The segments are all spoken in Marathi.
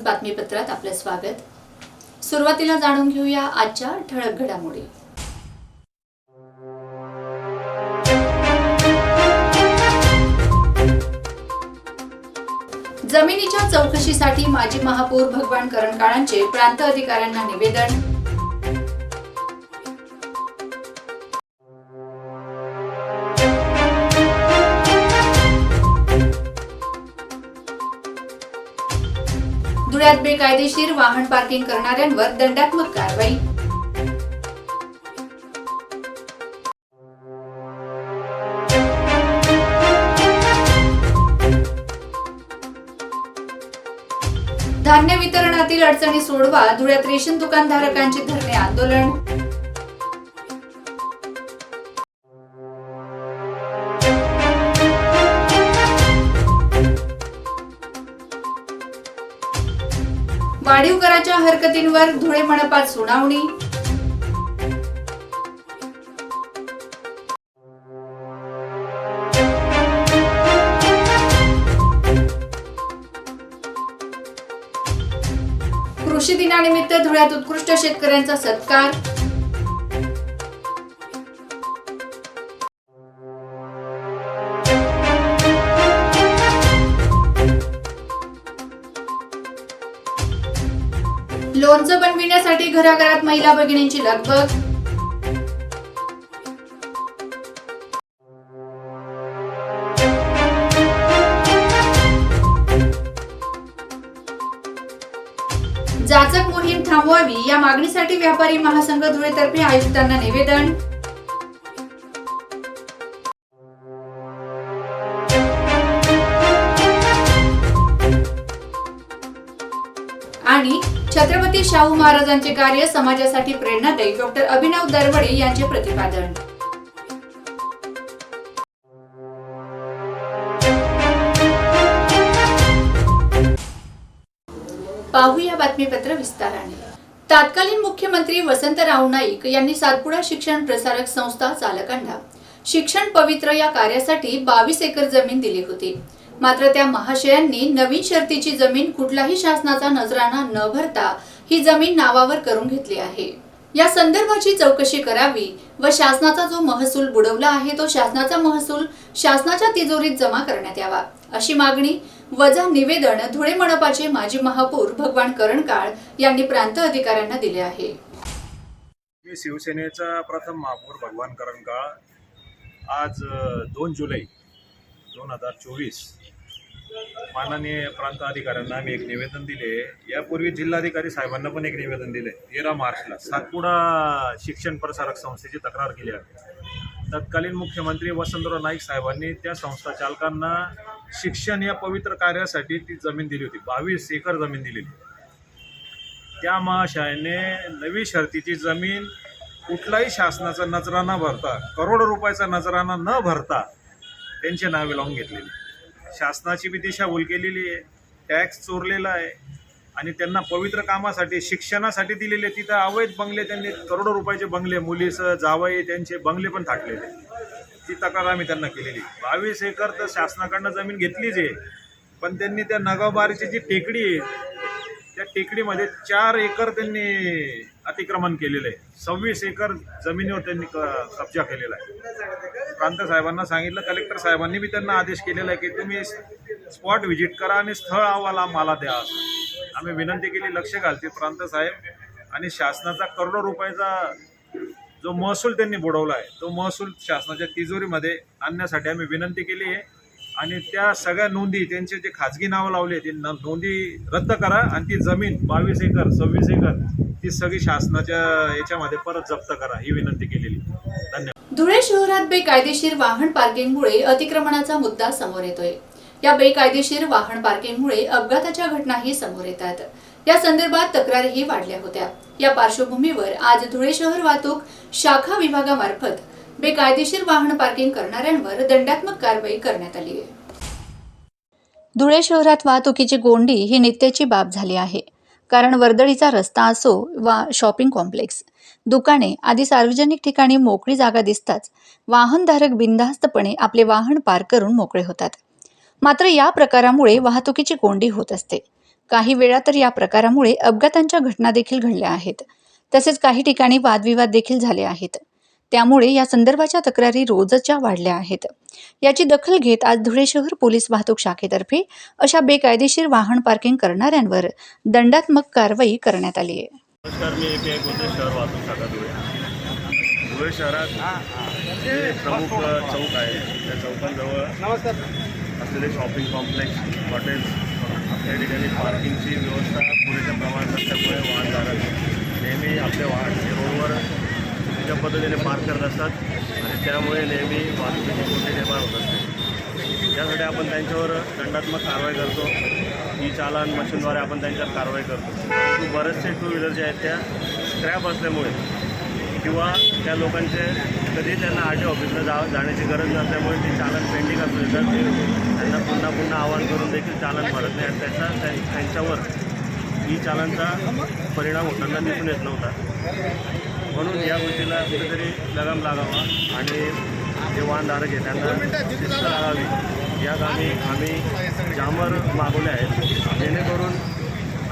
न्यूज बातमीपत्रात आपलं स्वागत. सुरुवातीला जाणून घेऊया आजच्या ठळक घडामोडी. जमिनीच्या चौकशीसाठी माजी महापौर भगवान करणकाळांचे प्रांत अधिकाऱ्यांना निवेदन धुळ्यात बेकायदेशीर वाहन पार्किंग करणाऱ्यांवर दंडात्मक कारवाई. धान्य वितरणातील अडचणी सोडवा धुळ्यात रेशन दुकानधारकांचे धरणे आंदोलन. वाढीव हरकतींवर धुळे मनपात सुनावणी. कृषी दिनानिमित्त धुळ्यात उत्कृष्ट शेतकऱ्यांचा सत्कार. लोणचं बनविण्यासाठी घराघरात महिला भगिनींची लगबग. जाचक मोहीम थांबवावी या मागणीसाठी व्यापारी महासंघ धुळेतर्फे आयुक्तांना निवेदन. छत्रपती शाहू महाराजांचे कार्य समाजासाठी प्रेरणादायी. डॉक्टर अभिनव दरवडे यांचे प्रतिपादन. पाहूया बातमीपत्र विस्ताराने. तत्कालीन मुख्यमंत्री वसंतराव नाईक यांनी सातपुडा शिक्षण प्रसारक संस्था चालकांना शिक्षण पवित्र या कार्यासाठी बावीस एकर जमीन दिली होती. मात्र त्या महाशयांनी नवीन शर्तीची जमीन कुठलाही शासनाचा नजराणा न भरता ही जमीन नावावर करून घेतली आहे. या संदर्भाची चौकशी करावी व शासनाचा जो महसूल बुडवला आहे तो शासनाचा महसूल शासनाच्या तिजोरीत जमा करण्यात यावा अशी मागणी वजा निवेदन धुळे मनपाचे माजी महापौर भगवान करणकाळ यांनी प्रांत अधिकाऱ्यांना दिले आहे. मी शिवसेनेचा प्रथम महापौर भगवान करणकाळ. आज दोन जुलै दोन हजार चोवीस. माननीय प्रांत अधिकाऱ्यांना आम्ही एक निवेदन दिले. यापूर्वी जिल्हाधिकारी साहेबांना पण एक निवेदन दिले. तेरा मार्चला सातपुडा शिक्षण प्रसारक संस्थेची तक्रार केली आहे. तत्कालीन मुख्यमंत्री वसंतराव नाईक साहेबांनी त्या संस्था चालकांना शिक्षण या पवित्र कार्यासाठी ती जमीन दिली होती. बावीस एकर जमीन दिलेली. त्या महाशयाने नवी शर्तीची जमीन कुठलाही शासनाचा नजराना भरता करोडो रुपयाचा नजराना न भरता त्यांचे नावे लावून घेतलेली. शासनाची बी दिशाभूल केलेली आहे. टॅक्स चोरलेला आहे. आणि त्यांना पवित्र कामासाठी शिक्षणासाठी दिलेले तिथं अवैध बंगले त्यांनी करोडो रुपयाचे बंगले मुलीसह जावई त्यांचे बंगले पण थाटलेले ती तक्रार आम्ही त्यांना केलेली. बावीस एकर तर शासनाकडनं जमीन घेतलीच आहे. पण त्यांनी त्या नगावबारीची जी टेकडी आहे त्या टेकडीमध्ये चार एकर त्यांनी अतिक्रमण केलेलं आहे. सव्वीस एकर जमिनीवर त्यांनी क- कब्जा केलेला आहे. प्रांत साहेबांना सांगितलं कलेक्टर साहेबांनी बी त्यांना आदेश केलेला आहे की तुम्ही स्पॉट व्हिजिट करा आणि स्थळ अहवाल आम्हाला द्या. आम्ही विनंती केली लक्ष घालते प्रांत साहेब. आणि शासनाचा करोडो रुपयाचा जो महसूल त्यांनी बुडवला आहे तो महसूल शासनाच्या तिजोरीमध्ये आणण्यासाठी आम्ही विनंती केली आहे. आणि त्या सगळ्या नोंदी त्यांचे जे खाजगी नावं लावले ते नोंदी रद्द करा आणि ती जमीन बावीस एकर सव्वीस एकर ती सगळी शासनाच्या याच्यामध्ये परत जप्त करा ही विनंती केलेली. धन्यवाद. धुळे शहरात बेकायदेशीर वाहन पार्किंगमुळे अतिक्रमणाचा मुद्दा समोर येतोय. या बेकायदेशीर वाहन पार्किंगमुळे अपघाताच्या घटनाही समोर येतात. या संदर्भात तक्रारीही वाढल्या होत्या. या पार्श्वभूमीवर आज धुळे शहर वाहतूक शाखा विभागामार्फत बेकायदेशीर वाहन पार्किंग करणाऱ्यांवर दंडात्मक कारवाई करण्यात आली आहे. धुळे शहरात वाहतुकीची गोंडी ही नित्याची बाब झाली आहे. कारण वर्दळीचा रस्ता असो वा शॉपिंग कॉम्प्लेक्स दुकाने आदी सार्वजनिक ठिकाणी मोकळी जागा दिसताच वाहनधारक बिनधास्तपणे आपले वाहन पार्क करून मोकळे होतात. मात्र या प्रकारामुळे वाहतुकीची कोंडी होत असते. काही वेळा तर या प्रकारामुळे अपघातांच्या घटना देखील घडल्या आहेत. तसेच काही ठिकाणी वादविवाद देखील झाले आहेत. त्यामुळे या संदर्भाच्या तक्रारी रोजच्या वाढल्या आहेत. याची दखल घेत आज धुळे शहर पोलीस वाहतूक शाखेतर्फे अशा बेकायदेशीर वाहन पार्किंग करणाऱ्यांवर दंडात्मक कारवाई करण्यात आली आहे. नमस्कार मी ए आय बोलते शहर वाहतूक शाखा धुळे. धुळे शहरात जे प्रमुख चौक आहे त्या चौकांजवळ नमस्कार. असलेले शॉपिंग कॉम्प्लेक्स हॉटेल्स या ठिकाणी पार्किंगची व्यवस्था पुरेशा प्रमाणात नसल्यामुळे वाहनधारक नेहमी आपले वाहन रोडवर चुकीच्या पद्धतीने पार करत असतात आणि त्यामुळे नेहमी वाहतुकीची कोंडी निर्माण होत असते. त्यासाठी आपण त्यांच्यावर दंडात्मक कारवाई करतो. ई चालन मशीनद्वारे आपण त्यांच्यावर कारवाई करतो. परंतु बरेचसे टू व्हीलर जे आहेत त्या स्क्रॅप असल्यामुळे किंवा त्या लोकांचे कधी त्यांना आर टी ऑफिसला जा जाण्याची गरज नसल्यामुळे ते चालन पेंडिंग असू देतात. त्यांना पुन्हा पुन्हा आवाहन करून देखील चालन भरत नाही आणि त्याचा त्यां- त्यांच्यावर ई चालनचा परिणाम होताना दिसून येत नव्हता. म्हणून या गोष्टीला कुठेतरी लगाम लागावा आणि जे वाहनधारक आहे त्यांना शिस्त लागावी. या कामी आम्ही जामर मागवले आहेत. जेणेकरून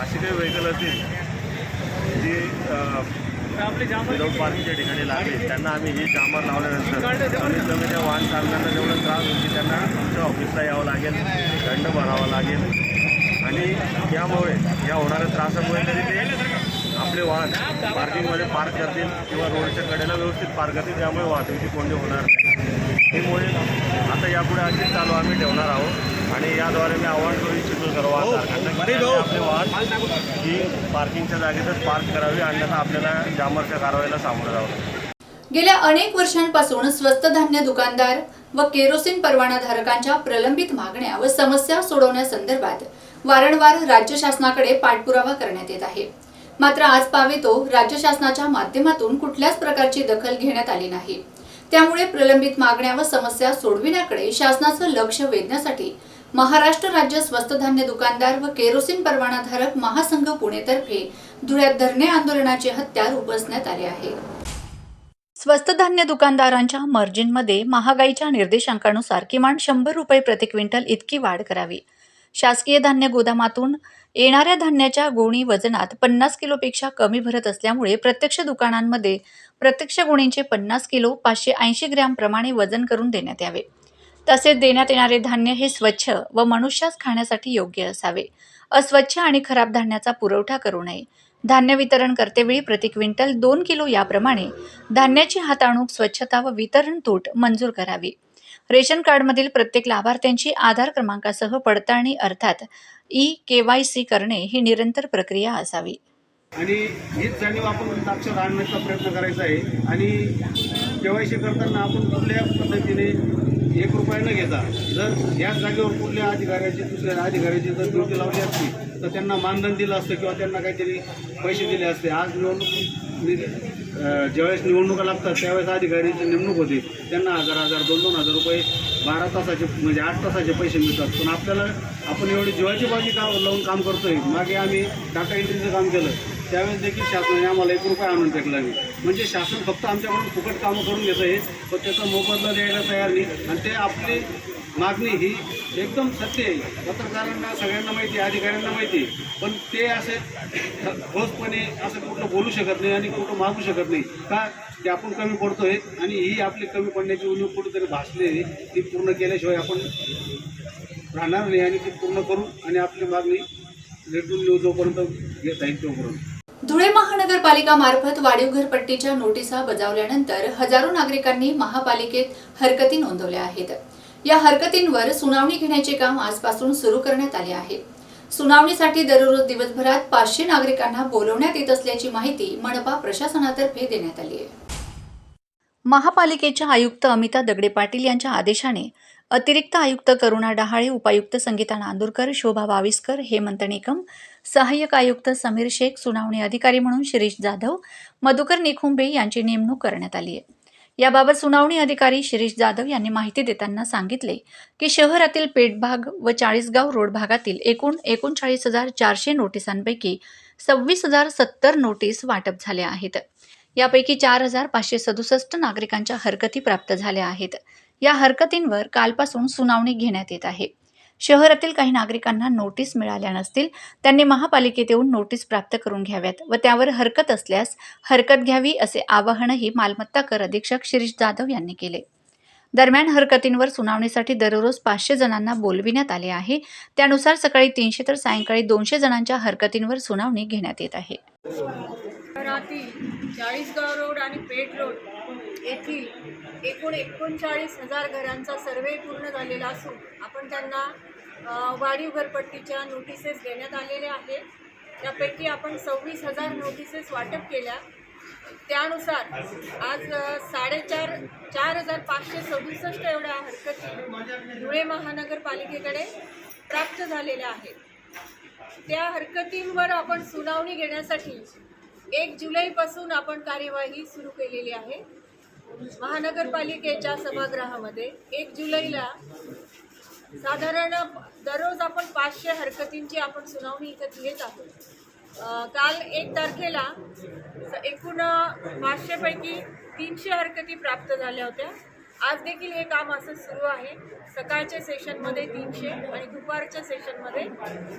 अशी काही व्हेकल असतील जी विदाऊट पार्किंगच्या ठिकाणी लागले त्यांना आम्ही ही जामर लावल्यानंतर कमीत कमी त्या वाहन चालकांना जेवढं त्रास होईल की त्यांना आमच्या ऑफिसला यावं लागेल दंड भरावा लागेल. आणि यामुळे या होणाऱ्या त्रासामुळे तरी ते आपले वाहन पार्किंगमध्ये पार्क करतील किंवा रोडच्या कडेला व्यवस्थित पार्क करतील त्यामुळे वाहतुकीची कोंडी होणार नाही. त्यामुळे आता यापुढे अशीच चालू आम्ही ठेवणार आहोत आणि याद्वारे मी आव्हान करू इच्छितो सर्व त्यांनी आपले वाहन ही पार्किंगच्या जागेतच पार्क करावी अन्यथा आपल्याला जामरच्या कारवाईला सामोरं जावं. गेल्या अनेक वर्षांपासून स्वस्त धान्य दुकानदार व केरोसिन परवानाधारकांच्या प्रलंबित मागण्या व समस्या सोडवण्यासंदर्भात वारंवार राज्य शासनाकडे पाठपुरावा करण्यात येत आहे. मात्र आज पावेतो राज्य शासनाच्या माध्यमातून कुठल्याच प्रकारची दखल घेण्यात आली नाही. त्यामुळे प्रलंबित मागण्या व समस्या सोडविण्याकडे शासनाचं लक्ष वेधण्यासाठी महाराष्ट्र राज्य स्वस्त धान्य दुकानदार व केरोसिन परवानाधारक महासंघ पुणेतर्फे धुळ्यात धरणे आंदोलनाचे हत्यार उपसण्यात आले आहे. स्वस्त धान्य दुकानदारांच्या मार्जिनमध्ये महागाईच्या निर्देशांकानुसार किमान शंभर रुपये प्रति क्विंटल इतकी वाढ करावी. शासकीय धान्य गोदामातून येणाऱ्या धान्याच्या गोणी वजनात पन्नास किलोपेक्षा कमी भरत असल्यामुळे प्रत्यक्ष दुकानांमध्ये प्रत्यक्ष गोणींचे पन्नास किलो पाचशे ऐंशी ग्रॅमप्रमाणे वजन करून देण्यात यावे. तसेच देण्यात येणारे धान्य हे स्वच्छ व मनुष्यास खाण्यासाठी योग्य असावे. अस्वच्छ आणि खराब धान्याचा पुरवठा करू नये. धान्य वितरण करतेवेळी प्रति क्विंटल दोन किलो याप्रमाणे धान्याची हाताळणूक स्वच्छता व वितरण तूट मंजूर करावी. रेशन कार्डमधील प्रत्येक लाभार्थ्यांची आधार क्रमांकासह पडताळणी अर्थात ई के वाय सी करणे ही निरंतर प्रक्रिया असावी. आणि हीच जाणीव आपण साक्षर आणण्याचा प्रयत्न करायचा आहे. आणि जे वाय सी करताना आपण कुठल्या पद्धतीने एक रुपया न घेता जर याच जागेवर कुठल्या अधिकाऱ्याची दुसऱ्या अधिकाऱ्याची जर ड्युटी लावली असती तर त्यांना मानधन दिलं असतं किंवा त्यांना काहीतरी पैसे दिले असते. आज निवडणूक ज्यावेळेस निवडणुका लागतात त्यावेळेस अधिकाऱ्यांची नेमणूक होते. त्यांना हजार हजार दोन दोन हजार रुपये बारा तासाचे म्हणजे आठ तासाचे पैसे मिळतात. पण आपल्याला आपण एवढी जीवाची बाजी का लावून काम करतोय? मागे आम्ही डाटा एंट्रीचं काम केलं. त्यावेळेस देखील शासनाने आम्हाला एक रुपया आणून फेकला नाही म्हणजे शासन फक्त आमच्याकडून फुकट कामं करून घेतं आहे पण त्याचा मोबदला द्यायला तयार नाही. आणि ते आपली मागणी ही एकदम सत्य आहे. पत्रकारांना सगळ्यांना माहिती आहे अधिकाऱ्यांना माहिती आहे. पण ते असे ठोसपणे असं कुठं बोलू शकत नाही आणि कुठं मागू शकत नाही. का? ते आपण कमी पडतोय आणि ही आपली कमी पडण्याची उणीव कुठेतरी भासली आहे. ती पूर्ण केल्याशिवाय आपण राहणार नाही आणि ती पूर्ण करू आणि आपली मागणी रेटून नेऊ जोपर्यंत घेत आहे तोपर्यंत. धुळे महानगरपालिका मार्फत वाढीव घरपट्टीच्या नोटिसा बजावल्यानंतर हजारो नागरिकांनी महापालिकेत हरकती नोंदवल्या आहेत. या हरकतींवर सुनावणी घेण्याचे काम आजपासून सुरू करण्यात आले आहे. सुनावणीसाठी दररोज दिवसभरात पाचशे नागरिकांना बोलवण्यात येत असल्याची माहिती मनपा प्रशासनातर्फे देण्यात आली आहे. महापालिकेच्या आयुक्त अमिता दगडे पाटील यांच्या आदेशाने अतिरिक्त आयुक्त करुणा डहाळे उपायुक्त संगीता नांदूरकर शोभा बाविस्कर हेमंत निकम सहाय्यक आयुक्त समीर शेख सुनावणी अधिकारी म्हणून शिरीष जाधव मधुकर निखुंबे यांची नेमणूक करण्यात आली आहे. याबाबत सुनावणी अधिकारी शिरीष जाधव यांनी माहिती देताना सांगितले की शहरातील पेठभाग व चाळीसगाव रोड भागातील एकूण एकोणचाळीस हजार चारशे नोटिसांपैकी सव्वीस हजार सत्तर नोटीस वाटप झाल्या आहेत. यापैकी चार हजार पाचशे सदुसष्ट नागरिकांच्या हरकती प्राप्त झाल्या आहेत. या हरकतींवर कालपासून सुनावणी घेण्यात येत आहे. शहरातील काही नागरिकांना नोटीस मिळाल्या नसतील त्यांनी महापालिकेत येऊन नोटीस प्राप्त करून घ्याव्यात व त्यावर हरकत असल्यास हरकत घ्यावी असे आवाहनही मालमत्ता कर अधीक्षक शिरीष जाधव यांनी केले. दरम्यान हरकतींवर सुनावणीसाठी दररोज पाचशे जणांना बोलविण्यात आले आहे. त्यानुसार सकाळी तीनशे तर सायंकाळी दोनशे जणांच्या हरकतींवर सुनावणी घेण्यात येत आहे. शहरातील चाळीसगाव रोड आणि पेठ रोड येथील एकूण एकोणचाळीस हजार घरांचा सर्वे पूर्ण झालेला असून आपण त्यांना वाढीव घरपट्टीच्या नोटिसेस देण्यात आलेल्या आहेत. त्यापैकी आपण सव्वीस हजार नोटिसेस वाटप केल्या. त्यानुसार आज साडेचार चार हजार पाचशे सदुसष्ट एवढ्या हरकती धुळे महानगरपालिकेकडे प्राप्त झालेल्या आहेत. त्या हरकतींवर आपण सुनावणी घेण्यासाठी एक जुलैपासून आपण कार्यवाही सुरू केलेली आहे. महानगरपालिकेच्या सभागृहामध्ये एक जुलैला साधारण दररोज आपण पाचशे हरकतींची आपण सुनावणी इथं घेत आहोत. काल एक तारखेला स- एकूण पाचशेपैकी तीनशे हरकती प्राप्त झाल्या होत्या. आज देखील हे काम असं सुरू आहे. सकाळच्या सेशनमध्ये तीनशे आणि दुपारच्या सेशनमध्ये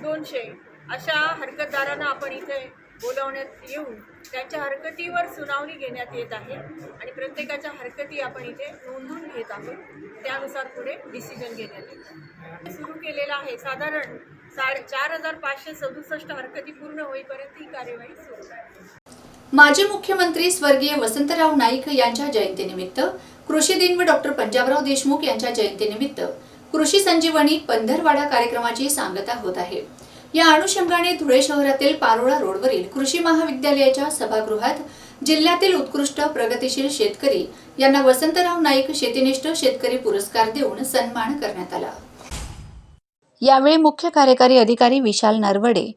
दोनशे अशा हरकतदारांना आपण इथे बोलावण्यात येऊन त्यांच्या हरकतीवर सुनावणी घेण्यात येत आहे आणि प्रत्येकाच्या हरकती आपण इथे नोंदून घेत आहोत. त्यानुसार पुढे डिसिजन घेण्यात येत सुरू केलेलं आहे. साधारण साडे चार हजार पाचशे सदुसष्ट हरकती पूर्ण होईपर्यंत ही कार्यवाही सुरू आहे माजी मुख्यमंत्री स्वर्गीय वसंतराव नाईक यांच्या जयंतीनिमित्त कृषी दिन व डॉक्टर पंजाबराव देशमुख यांच्या जयंतीनिमित्त कृषी संजीवनी पंधरवाडा कार्यक्रमाची सांगता होत आहे. या अनुषंगाने धुळे शहरातील पारोळा रोडवरील कृषी महाविद्यालयाच्या सभागृहात जिल्ह्यातील उत्कृष्ट प्रगतीशील शेतकरी यांना वसंतराव नाईक शेतीनिष्ठ शेतकरी पुरस्कार देऊन सन्मान करण्यात आला. यावेळी मुख्य कार्यकारी अधिकारी विशाल नरवडे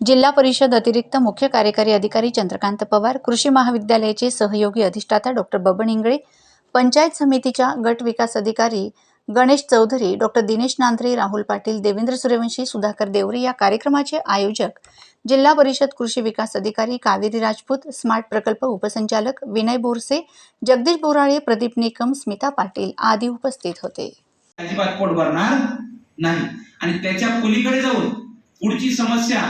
जिल्हा परिषद अतिरिक्त मुख्य कार्यकारी अधिकारी चंद्रकांत पवार कृषी महाविद्यालयाचे सहयोगी अधिष्ठाता डॉक्टर बबन इंगळे पंचायत समितीच्या गट विकास अधिकारी गणेश चौधरी डॉक्टर दिनेश नांद्रे राहुल पाटील देवेंद्र सूर्यवंशी सुधाकर देवरे या कार्यक्रमाचे आयोजक जिल्हा परिषद कृषी विकास अधिकारी कावेरी राजपूत स्मार्ट प्रकल्प उपसंचालक विनय बोरसे जगदीश बोराळे प्रदीप निकम स्मिता पाटील आदी उपस्थित होते. अजिबात पोट भरणार नाही. आणि त्याच्या पलीकडे जाऊन पुढची समस्या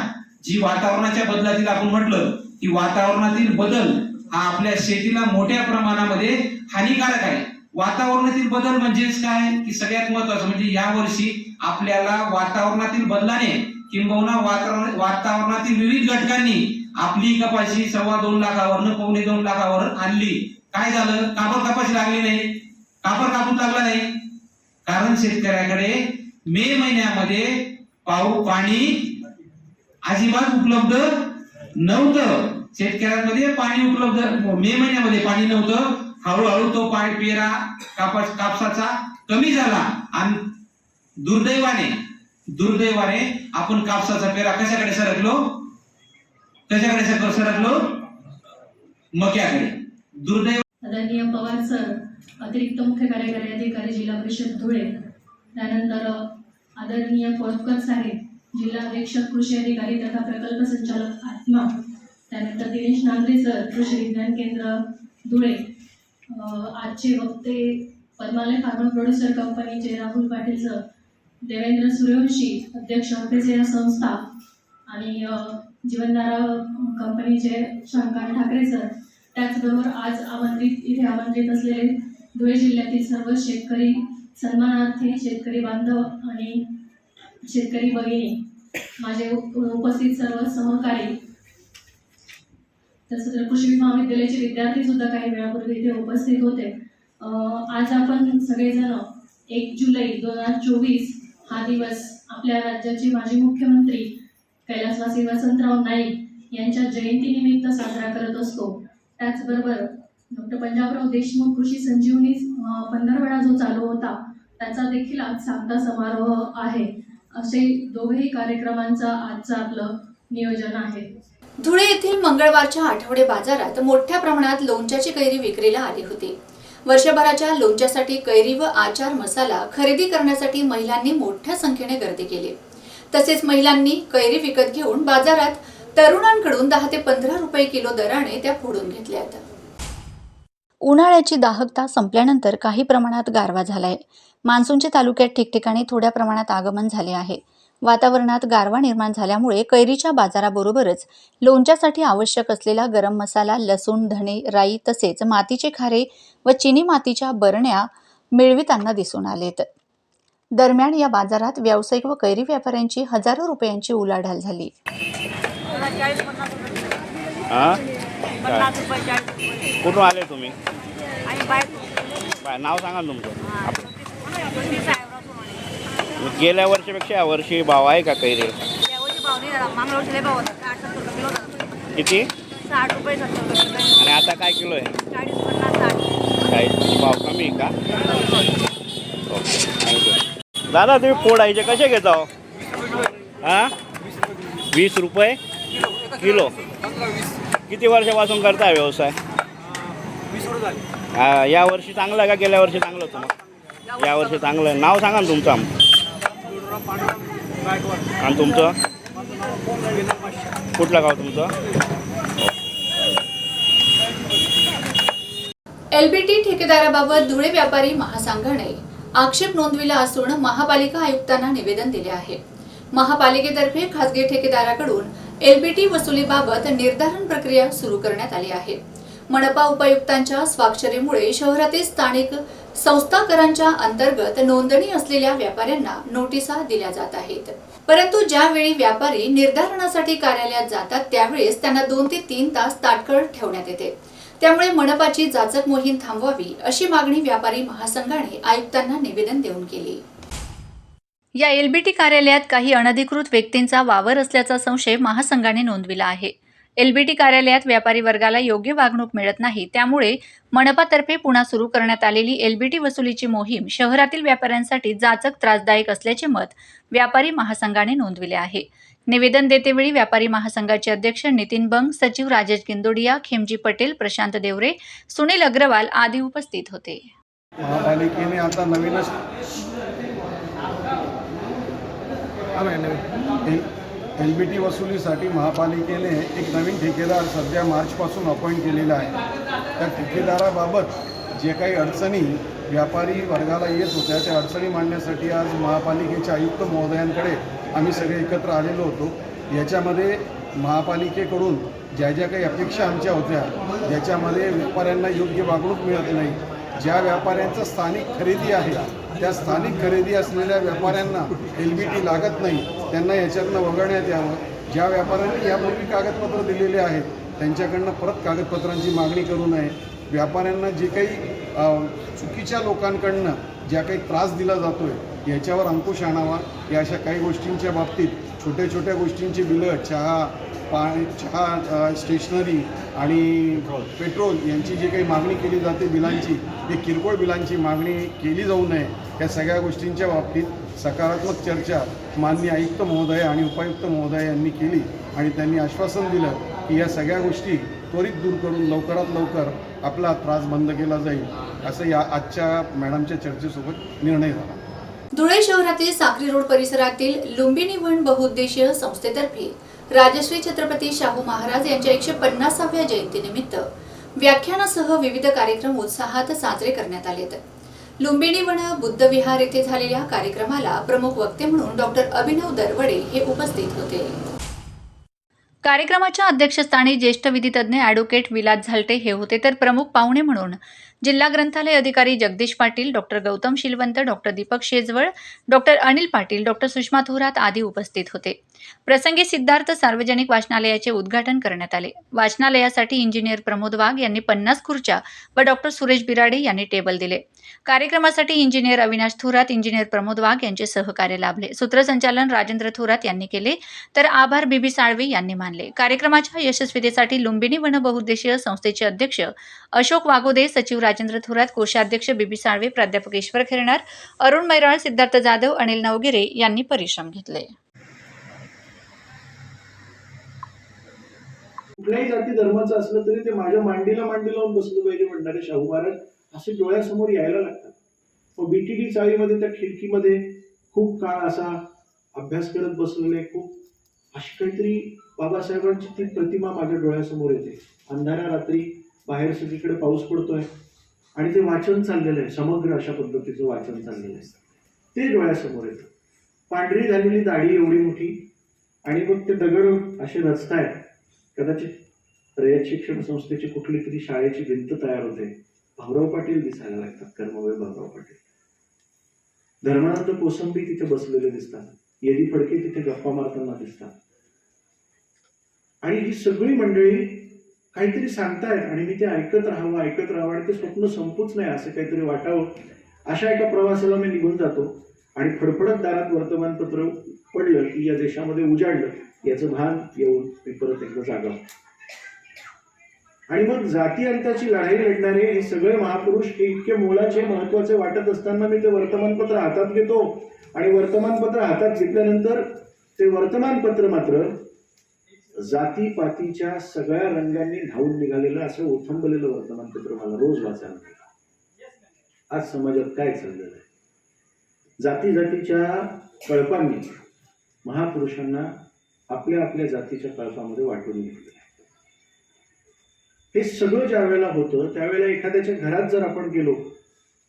जी वातावरणाच्या बदलातील आपण म्हटलं की वातावरणातील बदल हा आपल्या शेतीला मोठ्या प्रमाणामध्ये हानिकारक आहे. वातावरणातील बदल म्हणजेच काय? की सगळ्यात महत्वाचं म्हणजे या वर्षी आपल्याला वातावरणातील बदलाने किंबहुना वातावरण वातावरणातील विविध घटकांनी आपली कपाशी सव्वा दोन लाखावरनं पावणे दोन लाखावर आणली. काय झालं? काबर कपाशी लागली नाही. काबर कापून लागला नाही. कारण शेतकऱ्याकडे मे महिन्यामध्ये पाऊ पाणी अजिबात उपलब्ध नव्हतं. शेतकऱ्यांमध्ये पाणी उपलब्ध मे महिन्यामध्ये पाणी नव्हतं. हळूहळू तो पाय पेरा कापास कापसाचा कमी झाला आणि दुर्दैवाने दुर्दैवाने आपण कापसाचा पेरा कशाकडे सरकलो? कशाकडे सरक- सरकलो? मक्याकडे. दुर्दैव आदरणीय पवार सर अतिरिक्त मुख्य कार्यकारी अधिकारी जिल्हा परिषद धुळे त्यानंतर आदरणीय कोळपकर साहेब जिल्हा अधीक्षक कृषी अधिकारी तथा प्रकल्प संचालक आत्मा त्यानंतर दिनेश नांद्रे सर कृषी विज्ञान केंद्र धुळे. आजचे वक्ते पद्मालय फार्मा प्रोड्युसर कंपनीचे राहुल पाटील सर देवेंद्र सूर्यवंशी अध्यक्ष हपेचे या संस्था आणि जीवनधारा कंपनीचे शंकर ठाकरे सर त्याचबरोबर आज आमंत्रित इथे आमंत्रित असलेले धुळे जिल्ह्यातील सर्व शेतकरी सन्मानार्थी शेतकरी बांधव आणि शेतकरी भगिनी माझे उप- उपस्थित सर्व सहकारी तसंच कृषी महाविद्यालयाचे विद्यार्थी सुद्धा काही वेळापूर्वी इथे उपस्थित होते. आज आपण सगळेजण एक जुलै दोन हजार चोवीस हा दिवस आपल्या राज्याचे माजी मुख्यमंत्री कैलासवासी वसंतराव नाईक यांच्या जयंतीनिमित्त साजरा करत असतो. त्याचबरोबर डॉक्टर पंजाबराव देशमुख कृषी संजीवनी पंधरवडा जो चालू होता त्याचा देखील आज सांगता समारोह आहे. असे दोघेही कार्यक्रमांचा आजचं आपलं नियोजन आहे. धुळे येथील मंगळवारच्या आठवडे बाजारात मोठ्या प्रमाणात लोणच्याची कैरी विक्रीला आली होती. वर्षभराच्या लोणच्यासाठी कैरी व आचार मसाला खरेदी करण्यासाठी महिलांनी मोठ्या संख्येने गर्दी केली. तसेच महिलांनी कैरी विकत घेऊन बाजारात तरुणांकडून दहा ते पंधरा रुपये किलो दराने त्या फोडून घेतल्या उन्हाळ्याची दाहकता संपल्यानंतर काही प्रमाणात गारवा झालाय. मान्सूनच्या तालुक्यात ठिकठिकाणी थोड्या प्रमाणात आगमन झाले आहे. वातावरणात गारवा निर्माण झाल्यामुळे कैरीच्या बाजाराबरोबरच लोणच्यासाठी आवश्यक असलेला गरम मसाला लसूण धणे राई तसेच मातीचे खारे व चिनी मातीच्या बरण्या मिळविताना दिसून आलेत. दरम्यान या बाजारात व्यावसायिक व कैरी व्यापाऱ्यांची हजारो रुपयांची उलाढाल झाली. कुठून आले तुम्ही? नाव सांगा तुमचं. गेल्या वर्षीपेक्षा या वर्षी भाव आहे का कैरी यावर्षी भाव नाही झाला मागल्या वर्षी लय भाव होता. साठ सत्तर रुपये किलो होता. किती? साठ रुपये सत्तर रुपये किलो आणि आता काय किलो आहे? चाळीस पन्नास साठ. काय भाव कमी आहे का? ओके. थँक्यू दादा तुम्ही फोडायचे कसे घेता हो? हा? वीस रुपये? किलो. किती वर्षापासून करताय व्यवसाय? हा या वर्षी चांगलं आहे का? गेल्या वर्षी चांगलं होतं मग? या वर्षी चांगलं आहे. नाव सांगा ना तुमचं आणि तुमचं? कुठलं गाव तुमचं? एलबीटी ठेकेदाराबाबत धुळे व्यापारी महासंघाने आक्षेप नोंदविला असून महापालिका आयुक्तांना निवेदन दिले आहे. महापालिकेतर्फे खासगी ठेकेदाराकडून एलबीटी वसुलीबाबत निर्धारण प्रक्रिया सुरू करण्यात आली आहे. मनपा उपायुक्तांच्या स्वाक्षरीमुळे शहरातील स्थानिक संस्थाकरांच्या अंतर्गत नोंदणी असलेल्या व्यापाऱ्यांना नोटिसा दिल्या जात आहेत. परंतु ज्यावेळी व्यापारी निर्धारणासाठी कार्यालयात जातात त्यावेळेस त्यांना दोन ते तीन तास ताटकळ ठेवण्यात येते. त्यामुळे मनपाची जाचक मोहीम थांबवावी अशी मागणी व्यापारी महासंघाने आयुक्तांना निवेदन देऊन केली. या एलबीटी कार्यालयात काही अनधिकृत व्यक्तींचा वावर असल्याचा संशय महासंघाने नोंदविला आहे. एलबीटी कार्यालयात व्यापारी वर्गाला योग्य वागणूक मिळत नाही. त्यामुळे मनपातर्फे पुन्हा सुरू करण्यात आलेली एलबीटी वसुलीची मोहीम शहरातील व्यापाऱ्यांसाठी जाचक त्रासदायक असल्याचे मत व्यापारी महासंघाने नोंदविले आहे. निवेदन देतेवेळी व्यापारी महासंघाचे अध्यक्ष नितीन बंग सचिव राजेश गिंदोडिया खेमजी पटेल प्रशांत देवरे सुनील अग्रवाल आदी उपस्थित होते. महापालिकेने आता नवीनच एल बी टी वसुलीसाठी महापालिकेने एक नवीन ठेकेदार सध्या मार्चपासून अपॉइंट केलेला आहे. त्या ठेकेदाराबाबत जे काही अडचणी व्यापारी वर्गाला येत होत्या त्या अडचणी मांडण्यासाठी आज महापालिकेच्या आयुक्त महोदयांकडे आम्ही सगळे एकत्र आलेलो होतो. याच्यामध्ये महापालिकेकडून ज्या ज्या काही अपेक्षा आमच्या होत्या ज्याच्यामध्ये व्यापाऱ्यांना योग्य वागणूक मिळत नाही. ज्या व्यापाऱ्यांचं स्थानिक खरेदी आहे त्या स्थानिक खरेदी असलेल्या व्यापाऱ्यांना एल बी टी लागत नाही त्यांना याच्यातनं वगळण्यात यावं. ज्या व्यापाऱ्यांनी यापूर्वी कागदपत्र दिलेले आहेत त्यांच्याकडनं परत कागदपत्रांची मागणी करू नये. व्यापाऱ्यांना जे काही चुकीच्या लोकांकडनं ज्या काही त्रास दिला जातो आहे याच्यावर अंकुश आणावा. या अशा काही गोष्टींच्या बाबतीत छोट्या छोट्या गोष्टींची बिलं चहा पाणी चहा स्टेशनरी आणि पेट्रोल यांची जी काही मागणी केली जाते बिलांची ही किरकोळ बिलांची मागणी केली जाऊ नये या सगळ्या गोष्टींच्या बाबतीत सकारात्मक चर्चा माननीय आयुक्त महोदय आणि उपायुक्त महोदय यांनी केली आणि त्यांनी आश्वासन दिलं की या सगळ्या गोष्टी त्वरित दूर करून लवकरात लवकर आपला त्रास बंद केला जाईल असं या आजच्या मॅडमच्या चर्चेसोबत निर्णय झाला. धुळे शहरातील साक्री रोड परिसरातील लुंबिनी वन बहुउद्देशीय संस्थेतर्फे राजश्री छत्रपती शाहू महाराज यांच्या एकशे पन्नासाव्या जयंतीनिमित्त व्याख्यानासह विविध कार्यक्रम उत्साहात साजरे करण्यात आलेत. लुंबिनी वन बुद्ध विहार येथे झालेल्या कार्यक्रमाला प्रमुख वक्ते म्हणून डॉक्टर अभिनव दरवडे हे उपस्थित होते. कार्यक्रमाच्या अध्यक्षस्थानी ज्येष्ठ विधितज्ञ ॲडव्होकेट विलास झालटे हे होते. तर प्रमुख पाहुणे म्हणून जिल्हा ग्रंथालय अधिकारी Jagdish Patil doctor Gautam Shilwant doctor Deepak Shejwal doctor Anil Patil doctor Sushma Thorat आदी उपस्थित होते. प्रसंगी सिद्धार्थ सार्वजनिक वाचनालयाचे उद्घाटन करण्यात आले. वाचनालयासाठी इंजिनियर प्रमोद वाघ यांनी पन्नास खुर्च्या व डॉक्टर सुरेश बिराडे यांनी टेबल दिले. कार्यक्रमासाठी इंजिनियर अविनाश थोरात इंजिनियर प्रमोद वाघ यांचे सहकार्य लाभले. सूत्रसंचालन राजेंद्र थोरात यांनी केले तर आभार बीबी साळवे यांनी मानले. कार्यक्रमाच्या यशस्वीतेसाठी लुंबिनी वन बहुउद्देशीय संस्थेचे अध्यक्ष अशोक वागोदे सचिव राजेंद्र थोरात कोषाध्यक्ष बीबी साळवे प्राध्यापक ईश्वर खेरणार अरुण मैराळ सिद्धार्थ जाधव अनिल नवगिरे यांनी परिश्रम घेतले. कुठल्याही जाती धर्माचं असलं तरी ते माझ्या मांडीला मांडी लावून बसलं पाहिजे म्हणणारे शाहू महाराज. असे डोळ्यासमोर यायला लागतात. मग बीटीडी चाळीमध्ये त्या खिडकीमध्ये खूप काळ असा अभ्यास करत बसलेले खूप अशी काहीतरी बाबासाहेबांची ती प्रतिमा माझ्या डोळ्यासमोर येते. अंधाऱ्या रात्री बाहेर सगळीकडे पाऊस पडतोय आणि ते वाचन चाललेलं आहे. समग्र अशा पद्धतीचं वाचन चाललेलं आहे. ते डोळ्यासमोर येतं. पांढरी झालेली दाढी एवढी मोठी आणि मग ते दगड असे रचतायत. कदाचित रयत शिक्षण संस्थेची कुठली तरी शाळेची भिंत तयार होते. भाऊराव पाटील दिसायला लागतात कर्मवीर भाऊराव पाटील. धर्मानंद कोसंबी तिथे बसलेले दिसतात. येदी फडके तिथे गप्पा मारताना दिसतात. आणि ही सगळी मंडळी काहीतरी सांगतायत आणि मी ते ऐकत राहावं ऐकत राहावं आणि ते स्वप्न संपूच नाही असं काहीतरी वाटावं. अशा एका प्रवासाला मी निघून जातो आणि फडफडत दारात वर्तमानपत्र पडलं की या देशामध्ये उजाडलं. याचं भान येऊन मी परत एकदा जागा आणि मग जाती अंताची लढाई लढणारे हे सगळे महापुरुष हे इतके मोलाचे महत्त्वाचे वाटत असताना मी ते वर्तमानपत्र हातात घेतो. आणि वर्तमानपत्र हातात घेतल्यानंतर ते वर्तमानपत्र मात्र जातीपातीच्या सगळ्या रंगांनी धावून निघालेलं असं ओथंबलेलं वर्तमानपत्र मला रोज वाचायला मिळतं. आज समाजात काय चाललेलं आहे? जाती जातीच्या कळपांनी महापुरुषांना आपल्या आपल्या जातीच्या कळपामध्ये वाटून घेतले. हे सगळं ज्या वेळेला होतं त्यावेळेला एखाद्याच्या घरात जर आपण गेलो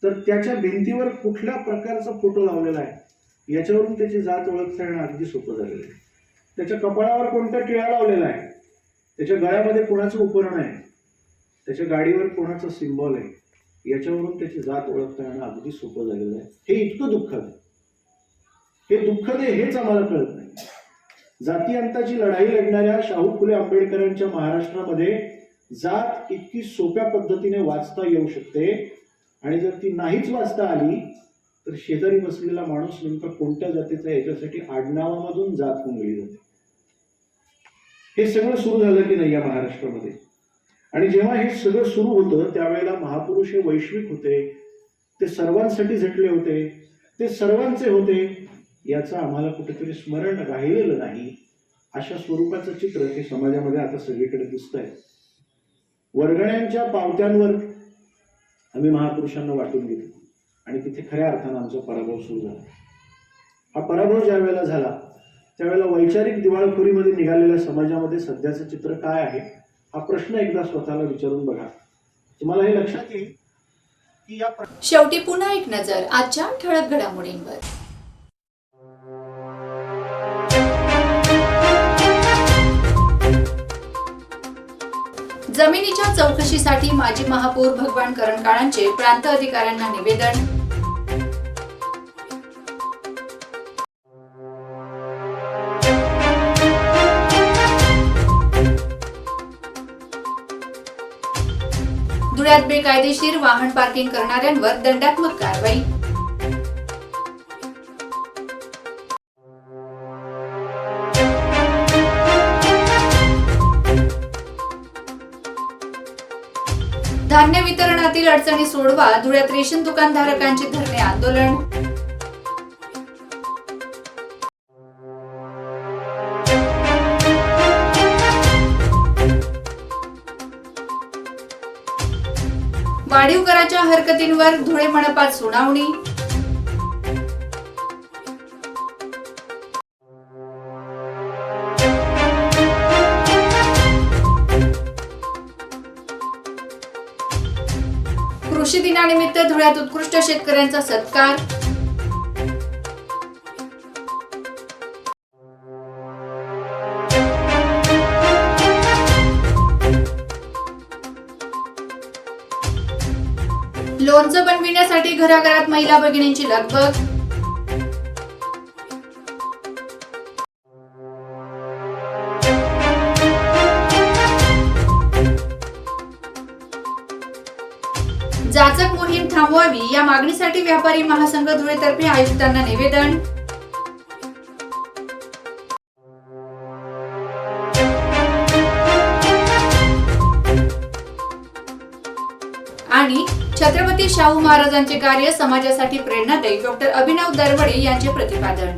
तर त्याच्या भिंतीवर कुठल्या प्रकारचा फोटो लावलेला आहे? याच्यावरून त्याची जात ओळखता येणं अगदी सोपं झालेलं आहे. त्याच्या कपाळावर कोणता टिळा लावलेला आहे? त्याच्या गळ्यामध्ये कोणाचं उपकरण आहे? त्याच्या गाडीवर कोणाचं सिम्बॉल आहे? याच्यावरून त्याची जात ओळखता येणं अगदी सोपं झालेलं आहे. हे इतकं दुःखद आहे. हे दुःखद आहे हेच आम्हाला कळत नाही. जाती अंताची लढाई लढणाऱ्या शाहू फुले आंबेडकरांच्या महाराष्ट्रामध्ये जात इतकी सोप्या पद्धतीने वाचता येऊ शकते. आणि जर ती नाहीच वाचता आली तर शेजारी बसलेला माणूस नेमका कोणत्या जातीचा याच्यासाठी आडनावामधून जात कोंबली जाते. हे सगळं सुरू झालं की नाही या महाराष्ट्रामध्ये? आणि जेव्हा हे सगळं सुरू होतं त्यावेळेला महापुरुष हे वैश्विक होते. ते सर्वांसाठी झटले होते. ते सर्वांचे होते. याचं आम्हाला कुठेतरी स्मरण राहिलेलं नाही. अशा स्वरूपाचं चित्र हे समाजामध्ये आता सगळीकडे दिसत आहे वर्गण्यांच्या पावत्यांवर आम्ही महापुरुषांना वाटून घेतलं आणि तिथे खऱ्या अर्थानं आमचा पराभव सुरू झाला. हा पराभव ज्या वेळेला झाला त्यावेळेला वैचारिक दिवाळखोरीमध्ये निघालेल्या समाजामध्ये सध्याचं चित्र काय आहे हा प्रश्न एकदा स्वतःला विचारून बघा. तुम्हाला हे लक्षात येईल की या शेवटी पुन्हा एक नजर आजच्या ठळक घडामोडींवर. जमिनीच्या चौकशीसाठी माजी महापौर भगवान करणकाळांचे प्रांत अधिकाऱ्यांना निवेदन. धुळ्यात बेकायदेशीर वाहन पार्किंग करणाऱ्यांवर दंडात्मक कारवाई. धान्य वितरणातील अडचणी सोडवा धुळ्यात रेशन दुकानधारकांचे धरणे आंदोलन. वाढीव कराच्या हरकतींवर धुळे मनपात सुनावणी. दिनानिमित्त धुळ्यात उत्कृष्ट शेतकऱ्यांचा सत्कार. लोणचं बनविण्यासाठी घराघरात महिला भगिनींची लगबग. व्हावी. या मागणीसाठी व्यापारी महासंघ धुळेतर्फे आयुक्तांना निवेदन. आणि छत्रपती शाहू महाराजांचे कार्य समाजासाठी प्रेरणादायी. डॉक्टर अभिनव दरवडे यांचे प्रतिपादन.